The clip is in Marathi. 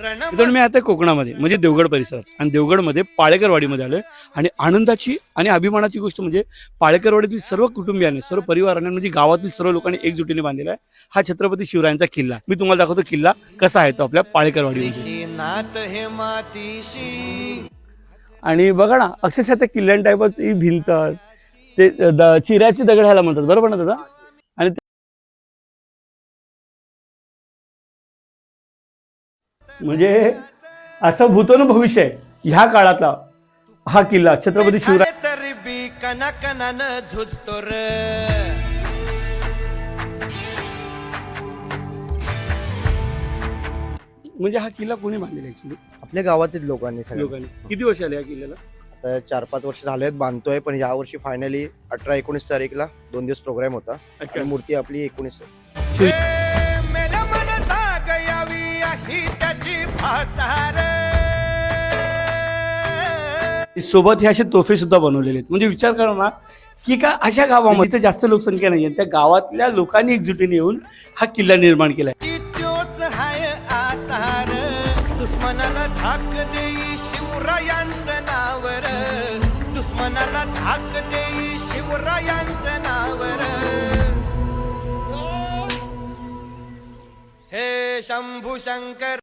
मित्रांनो मी आता कोकणामध्ये म्हणजे देवगड परिसरात. आणि देवगडमध्ये पाळेकरवाडीमध्ये आलोय. आणि आनंदाची आणि अभिमानाची गोष्ट म्हणजे पाळेकरवाडीतील सर्व कुटुंबियांनी सर्व परिवाराने म्हणजे गावातील सर्व लोकांनी एकजुटीने बांधलेला आहे. हा छत्रपती शिवरायांचा किल्ला. मी तुम्हाला दाखवतो किल्ला कसा आहे तो आपल्या मातीशी. आणि बघा ना अक्षरशः त्या किल्ल्यां टाईपच ही भिंत ते चिऱ्याची दगड ह्याला म्हणतात. बरोबर ना दादा? म्हणजे असं भूतोन भविष्य आहे. ह्या काळातला हा किल्ला छत्रपती शिवराय तरी बी कनाकनान झुजतो र. म्हणजे हा किल्ला कोणी बांधलेला ऍक्च्युली आपल्या गावातील लोकांनी लोकांनी. किती वर्ष आले या किल्ल्याला? आता चार पाच वर्ष झालेत बांधतोय पण या वर्षी फायनली अठरा एकोणीस तारीखला दोन दिवस प्रोग्राम होता. अच्छा. आणि मूर्ती आपली एकोणीस सोबत हे असे तोफे सुद्धा बनवलेले आहेत. म्हणजे विचार करा ना की का अशा गावामध्ये इथे जास्त लोकसंख्या नाहीये. त्या गावातल्या लोकांनी एकजुटीने येऊन हा किल्ला निर्माण नावर. हे शंभू शंकर.